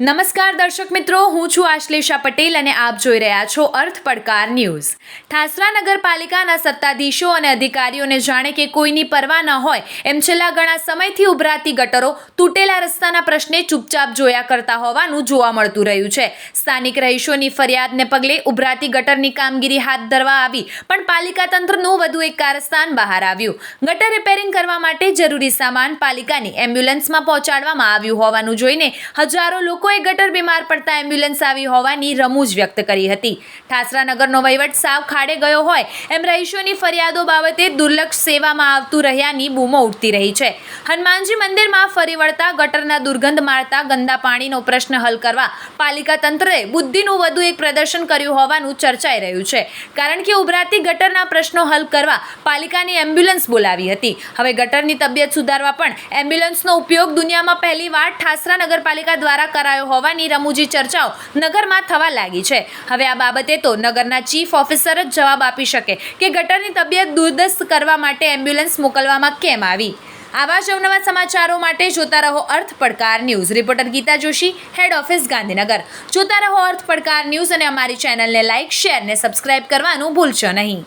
નમસ્કાર દર્શક મિત્રો, હું છું આશ્લેષા પટેલ અને આપ જોઈ રહ્યા છો અર્થ પડકાર ન્યૂઝ. ઠાસરા નગરપાલિકાના સત્તાધીશો અને અધિકારીઓને જાણે કે કોઈની પરવા ન હોય, એમ છેલ્લા ઘણા સમયથી ઉભરાતી ગટરો તૂટેલા રસ્તાના પ્રશ્ને ચૂપચાપ જોયા કરતા હોવાનું જોવા મળતું રહ્યું છે. સ્થાનિક રહીશોની ફરિયાદને પગલે ઉભરાતી ગટરની કામગીરી હાથ ધરવા આવી, પણ પાલિકા તંત્રનું વધુ એક કારસ્તાન બહાર આવ્યું. ગટર રિપેરિંગ કરવા માટે જરૂરી સામાન પાલિકાની એમ્બ્યુલન્સમાં પહોંચાડવામાં આવ્યું હોવાનું જોઈને હજારો લોકોએ ગટર બીમાર પડતા એમ્બ્યુલન્સ આવી હોવાની રમૂજ વ્યક્ત કરી હતી. ઠાસરા નગરનો વહીવટ સાવ ખાડે ગયો હોય એમ રહીશોની ફરિયાદો બાબતે દુર્લક્ષ સેવામાં આવતું રહ્યાની બૂમો ઉઠતી રહી છે. હનુમાનજી મંદિરમાં ફરી વળતા ગટરના દુર્ગંધ મારતા ગંદા પાણીનો પ્રશ્ન હલ કરવા પાલિકા તંત્રએ બુદ્ધિનું વધુ એક પ્રદર્શન કર્યું હોવાનું ચર્ચાઈ રહ્યું છે. કારણ કે ઉભરાતી ગટરના પ્રશ્નો હલ કરવા પાલિકાની એમ્બ્યુલન્સ બોલાવી હતી. હવે ગટરની તબિયત સુધારવા પણ એમ્બ્યુલન્સનો ઉપયોગ દુનિયામાં પહેલીવાર ઠાસરા નગરપાલિકા દ્વારા કરાયો હોવાની રમૂજી ચર્ચાઓ નગરમાં થવા લાગી છે. હવે આ બાબતે તો નગરના ચીફ ઓફિસર જ જવાબ આપી શકે કે ગટરની તબિયત દુર્દસ્ત કરવા માટે એમ્બ્યુલન્સ મોકલવામાં કેમ આવી? આવા જ અવનવા સમાચારો માટે જોતા રહો Arth Padkar news. Reporter Gita Joshi, head office Gandhinagar. જોતા રહો અર્થ પડકાર ન્યૂઝ અને અમારી ચેનલને લાઇક શેર ને સબસ્ક્રાઇબ કરવાનું ભૂલશો નહીં.